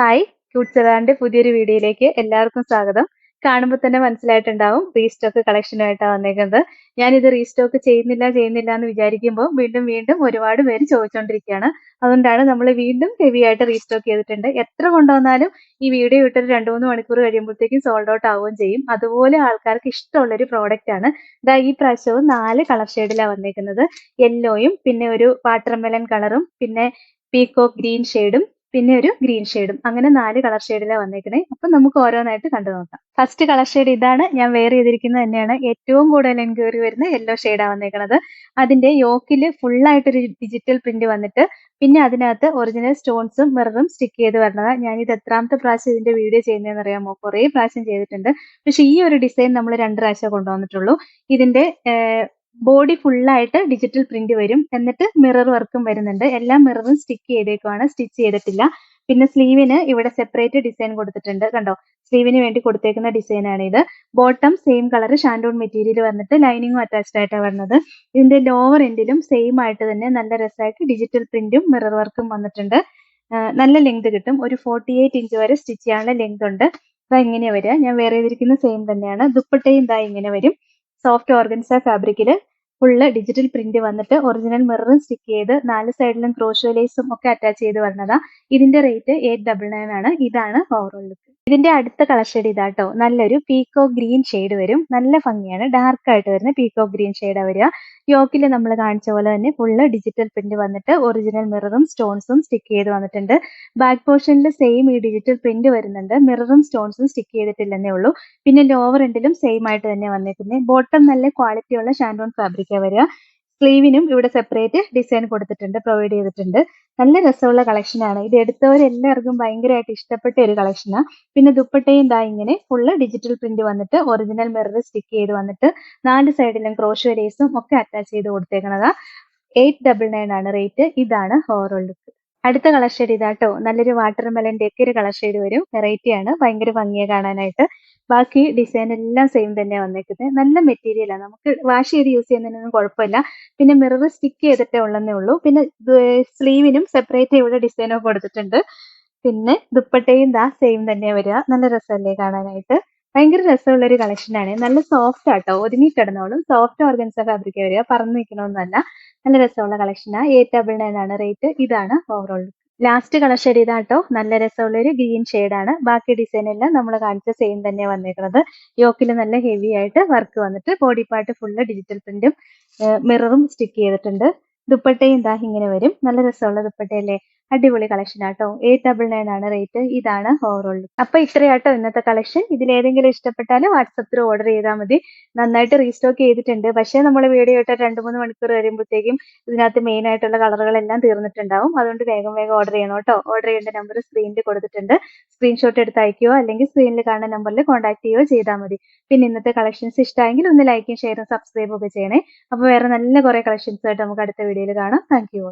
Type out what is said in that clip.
Hi ക്യൂട്ട്സലാന്റെ പുതിയൊരു വീഡിയോയിലേക്ക് എല്ലാവർക്കും സ്വാഗതം. കാണുമ്പോൾ തന്നെ മനസ്സിലായിട്ടുണ്ടാവും റീസ്റ്റോക്ക് കളക്ഷനുമായിട്ടാണ് വന്നേക്കുന്നത്. ഞാൻ ഇത് റീസ്റ്റോക്ക് ചെയ്യുന്നില്ല ചെയ്യുന്നില്ല എന്ന് വിചാരിക്കുമ്പോൾ വീണ്ടും വീണ്ടും ഒരുപാട് പേര് ചോദിച്ചുകൊണ്ടിരിക്കുകയാണ് അതുകൊണ്ടാണ് നമ്മൾ വീണ്ടും ഹെവി ആയിട്ട് റീസ്റ്റോക്ക് ചെയ്തിട്ടുണ്ട്. എത്ര കൊണ്ടുവന്നാലും ഈ വീഡിയോ ഇട്ടൊരു രണ്ട് മൂന്ന് മണിക്കൂർ കഴിയുമ്പോഴത്തേക്കും സോൾഡ് ഔട്ട് ആവുകയും ചെയ്യും. അതുപോലെ ആൾക്കാർക്ക് ഇഷ്ടമുള്ളൊരു പ്രോഡക്റ്റ് ആണ്. ഇതാ ഈ പ്രാവശ്യവും നാല് കളർ ഷെയ്ഡിലാണ് വന്നേക്കുന്നത്. യെല്ലോയും പിന്നെ ഒരു വാട്ടർമെലൻ കളറും പിന്നെ പീക്കോക്ക് ഗ്രീൻ ഷെയ്ഡും പിന്നെ ഒരു ഗ്രീൻ ഷെയ്ഡും. അങ്ങനെ നാല് കളർ ഷെയ്ഡിലാണ് വന്നേക്കണേ. അപ്പൊ നമുക്ക് ഓരോന്നായിട്ട് കണ്ടു നോക്കാം. ഫസ്റ്റ് കളർ ഷെയ്ഡ് ഇതാണ്. ഞാൻ വെയർ ചെയ്തിരിക്കുന്നത് തന്നെയാണ്. ഏറ്റവും കൂടുതൽ എൻക്വയറി വരുന്ന യെല്ലോ ഷെയ്ഡാണ് വന്നേക്കണത്. അതിന്റെ യോക്കിൽ ഫുള്ളായിട്ടൊരു ഡിജിറ്റൽ പ്രിന്റ് വന്നിട്ട് പിന്നെ അതിനകത്ത് ഒറിജിനൽ സ്റ്റോൺസും മിററും സ്റ്റിക്ക് ചെയ്ത് വരുന്നതാണ് ഞാൻ ഇത് എത്രാമത്തെ പ്രാവശ്യം ഇതിന്റെ വീഡിയോ ചെയ്യുന്നതെന്ന് അറിയാമോ? കുറേ പ്രാവശ്യം ചെയ്തിട്ടുണ്ട്. പക്ഷെ ഈ ഒരു ഡിസൈൻ നമ്മൾ രണ്ട് പ്രാവശ്യം കൊണ്ടുവന്നിട്ടുള്ളൂ. ഇതിന്റെ ബോഡി ഫുള്ളായിട്ട് ഡിജിറ്റൽ പ്രിന്റ് വരും. എന്നിട്ട് മിറർ വർക്കും വരുന്നുണ്ട്. എല്ലാ മിററും സ്റ്റിക്ക് ചെയ്തേക്കുവാണ്. സ്റ്റിച്ച് ചെയ്തിട്ടില്ല. പിന്നെ സ്ലീവിന് ഇവിടെ സെപ്പറേറ്റ് ഡിസൈൻ കൊടുത്തിട്ടുണ്ട്. കണ്ടോ? സ്ലീവിന് വേണ്ടി കൊടുത്തേക്കുന്ന ഡിസൈൻ ആണ് ഇത്. ബോട്ടം സെയിം കളർ ഷാൻഡോൺ മെറ്റീരിയൽ വന്നിട്ട് ലൈനിങ്ങും അറ്റാച്ച്ഡ് ആയിട്ടാണ് വരുന്നത് ഇതിന്റെ ലോവർ എൻഡിലും സെയിം ആയിട്ട് തന്നെ നല്ല രസമായിട്ട് ഡിജിറ്റൽ പ്രിന്റും മിറർ വർക്കും വന്നിട്ടുണ്ട്. നല്ല ലെങ്ത് കിട്ടും. ഒരു ഫോർട്ടി എയ്റ്റ് ഇഞ്ച് വരെ സ്റ്റിച്ച് ചെയ്യാനുള്ള ലെങ്ത് ഉണ്ട്. ഇതാ ഇങ്ങനെ വരിക. ഞാൻ വേറെ ചെയ്തിരിക്കുന്ന സെയിം തന്നെയാണ്. ദുപ്പട്ടയും ഇതാ ഇങ്ങനെ വരും. സോഫ്റ്റ് ഓർഗൻസ ഫാബ്രിക്കിൽ ഫുള്ള് ഡിജിറ്റൽ പ്രിന്റ് വന്നിട്ട് ഒറിജിനൽ മിററും സ്റ്റിക്ക് ചെയ്ത് നാല് സൈഡിലും ക്രോഷോ ലേസും ഒക്കെ അറ്റാച്ച് ചെയ്ത് വന്നതാ. ഇതിന്റെ റേറ്റ് എയ്റ്റ് ഡബിൾ നയൻ ആണ്. ഇതാണ് ഓവറോൾ ലുക്ക് ഇതിന്റെ അടുത്ത കളർ ഷെയ്ഡ് ഇതാട്ടോ. നല്ലൊരു പീക്കോ ഗ്രീൻ ഷെയ്ഡ് വരും. നല്ല ഭംഗിയാണ്. ഡാർക്ക് ആയിട്ട് വരുന്ന പീക്കോ ഗ്രീൻ ഷെയ്ഡ് വരിക. യോക്കിൽ നമ്മൾ കാണിച്ച പോലെ തന്നെ ഫുള്ള് ഡിജിറ്റൽ പ്രിന്റ് വന്നിട്ട് ഒറിജിനൽ മിററും സ്റ്റോൺസും സ്റ്റിക്ക് ചെയ്ത് വന്നിട്ടുണ്ട്. ബാക്ക് പോർഷനിൽ സെയിം ഈ ഡിജിറ്റൽ പ്രിന്റ് വരുന്നുണ്ട്. മിററും സ്റ്റോൺസും സ്റ്റിക്ക് ചെയ്തിട്ടില്ലെന്നേ ഉള്ളൂ. പിന്നെ ലോവർ എൻഡിലും സെയിം ആയിട്ട് തന്നെ വന്നിട്ടുണ്ട് ബോട്ടം നല്ല ക്വാളിറ്റിയുള്ള ഷാൻഡോൺ ഷാൻഡോൺ ഫാബ്രിക്കാ വരിക. സ്ലീവിനും ഇവിടെ സെപ്പറേറ്റ് ഡിസൈൻ കൊടുത്തിട്ടുണ്ട് പ്രൊവൈഡ് ചെയ്തിട്ടുണ്ട്. നല്ല രസമുള്ള കളക്ഷനാണ് ഇത് എടുത്തവരെല്ലാവർക്കും ഭയങ്കരമായിട്ട് ഇഷ്ടപ്പെട്ട ഒരു കളക്ഷനാണ് പിന്നെ ദുപ്പട്ടയും ദാ ഇങ്ങനെ ഫുള്ള് ഡിജിറ്റൽ പ്രിന്റ് വന്നിട്ട് ഒറിജിനൽ മിറർ സ്റ്റിക്ക് ചെയ്ത് വന്നിട്ട് നാല് സൈഡിലും ക്രോഷോ ലേസും ഒക്കെ അറ്റാച്ച് ചെയ്ത് കൊടുത്തേക്കണതാ. എയ്റ്റ് ഡബിൾ നയൻ ആണ് റേറ്റ് ഇതാണ് ഓവറോൾ ലുക്ക് അടുത്ത കളർ ഷെയ്ഡ് ഇതാട്ടോ. നല്ലൊരു വാട്ടർ മെലന്റെ ഒക്കെ ഒരു കളർ ഷെയ്ഡ് വരും. വെറൈറ്റി ആണ്. ഭയങ്കര ഭംഗിയെ കാണാനായിട്ട്. ബാക്കി ഡിസൈൻ എല്ലാം സെയിം തന്നെ വന്നേക്കുന്നത് നല്ല മെറ്റീരിയലാണ് നമുക്ക് വാഷ് ചെയ്ത് യൂസ് ചെയ്യുന്നതിനൊന്നും കുഴപ്പമില്ല. പിന്നെ മിറർ സ്റ്റിക്ക് ചെയ്തിട്ടേ ഉള്ളെന്നേ ഉള്ളൂ. പിന്നെ സ്ലീവിനും സെപ്പറേറ്റ് ഇവിടെ ഡിസൈനോ കൊടുത്തിട്ടുണ്ട്. പിന്നെ ദുപ്പട്ടയും ദാ സെയിം തന്നെയാ വരിക. നല്ല രസമല്ലേ കാണാനായിട്ട്. ഭയങ്കര രസമുള്ള ഒരു കളക്ഷൻ ആണ്. നല്ല സോഫ്റ്റ് ആട്ടോ ഒതുങ്ങി കിടന്നോളും സോഫ്റ്റ് ഓർഗൻസ ഫാബ്രിക് വരിക. പറന്ന് നിൽക്കണമെന്നല്ല നല്ല രസമുള്ള കളക്ഷനാണ് എയ്റ്റ് ഡബിൾ നയൻ ആണ്. റേറ്റ് ഇതാണ് ഓവറോൾ ലാസ്റ്റ് കളർ ഷെയ്ഡ് ഇതാട്ടോ. നല്ല രസമുള്ള ഒരു ഗ്രീൻ ആണ്. ബാക്കി ഡിസൈൻ എല്ലാം നമ്മൾ കാണിച്ച സെയിം തന്നെ വന്നേക്കുന്നത് യോക്കിൽ നല്ല ഹെവി ആയിട്ട് വർക്ക് വന്നിട്ട് ബോഡി പാർട്ട് ഫുള്ള് ഡിജിറ്റൽ പ്രിന്റും മിററും സ്റ്റിക്ക് ചെയ്തിട്ടുണ്ട്. ദുപ്പട്ടയും ഇതാ ഇങ്ങനെ വരും. നല്ല രസമുള്ള ദുപ്പട്ടയല്ലേ? അടിപൊളി കളക്ഷൻ ആട്ടോ. എയ്റ്റ് ഡബിൾ നയൻ ആണ് റേറ്റ് ഇതാണ് ഓവറോൾ അപ്പൊ ഇത്രയാട്ടോ ഇന്നത്തെ കളക്ഷൻ ഇതിലേതെങ്കിലും ഇഷ്ടപ്പെട്ടാൽ വാട്സപ്പിൽ ഓർഡർ ചെയ്താൽ മതി. നന്നായിട്ട് റീസ്റ്റോക്ക് ചെയ്തിട്ടുണ്ട്. പക്ഷേ നമ്മൾ വീഡിയോ ഇട്ട രണ്ട് മൂന്ന് മണിക്കൂർ വരുമ്പോഴത്തേക്കും ഇതിനകത്ത് മെയിൻ ആയിട്ടുള്ള കളറുകളെല്ലാം തീർന്നിട്ടുണ്ടാവും. അതുകൊണ്ട് വേഗം വേഗം ഓർഡർ ചെയ്യണം കേട്ടോ. ഓർഡർ ചെയ്യേണ്ട നമ്പർ സ്ക്രീനിൽ കൊടുത്തിട്ടുണ്ട്. സ്ക്രീൻഷോട്ട് എടുത്ത് അയക്കുകയോ അല്ലെങ്കിൽ സ്ക്രീനിൽ കാണുന്ന നമ്പറിൽ കോൺടാക്ട് ചെയ്യുകയോ ചെയ്താൽ മതി. പിന്നെ ഇന്നത്തെ കളക്ഷൻസ് ഇഷ്ടമായെങ്കിൽ ഒന്ന് ലൈക്കും ഷെയറും സബ്സ്ക്രൈബും ഒക്കെ ചെയ്യണേ. അപ്പോൾ വേറെ നല്ല കുറേ കളക്ഷൻസ് ആയിട്ട് നമുക്ക് അടുത്ത വീഡിയോയിൽ കാണാം. Thank you